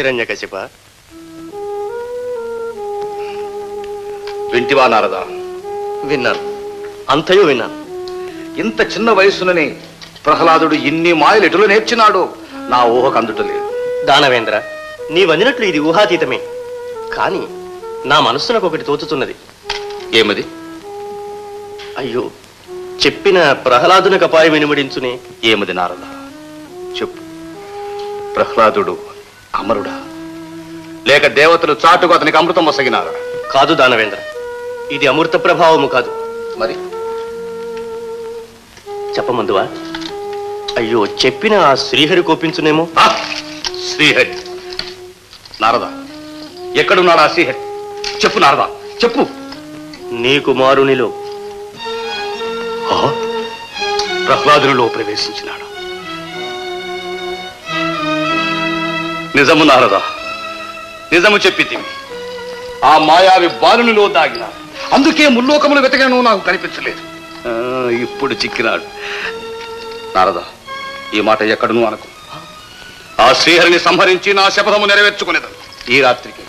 హిరణ్యకశిప. వింటివా నారదా. విన్నాను. అంతయు విన్నాను. ఇంత చిన్న వయసుననే ప్రహ్లాదుడు ఇన్ని మాయలు ఎటులో నేర్చినాడో నా ఊహకు అందుటలేదు దానవేంద్ర నీవనినట్లు ఇది ఊహాతీతమే. కాని నా మనస్సునకు ఒకటి తోచుతున్నది. ఏమది? అయ్యో చెప్పిన ప్రహ్లాదునకు అపాయం వినుమడించునే ఏమది నారద? చెప్పు. ప్రహ్లాదుడు అమరుడా? లేక దేవతలు చాటుకు అతనికి అమృతం వసగినారా కాదు దానవేంద్ర. ఇది అమృత ప్రభావము కాదు. మరి? చెప్పమందువా? అయ్యో చెప్పిన ఆ శ్రీహరి కోపించునేమో? ఆ, శ్రీహరి. నారద ఎక్కడున్నాడా శ్రీహరి? చెప్పు నారద చెప్పు. నీ కుమారునిలో. ఆ, ప్రహ్లాదునిలో ప్రవేశించినాడు. నిజము నారదా. నిజము చెప్పితివి ఆ మాయావి బాలునిలో దాగిన. అందుకే ముల్లోకములు వెతకను నాకు కనిపించలేదు. ఆ, ఇప్పుడు చిక్కినాడు. నారదా ఈ మాట ఎక్కడను అనకు. ఆ శ్రీహరిని సంహరించి నా శపథము నెరవేర్చుకునేదాను. ఈ రాత్రికి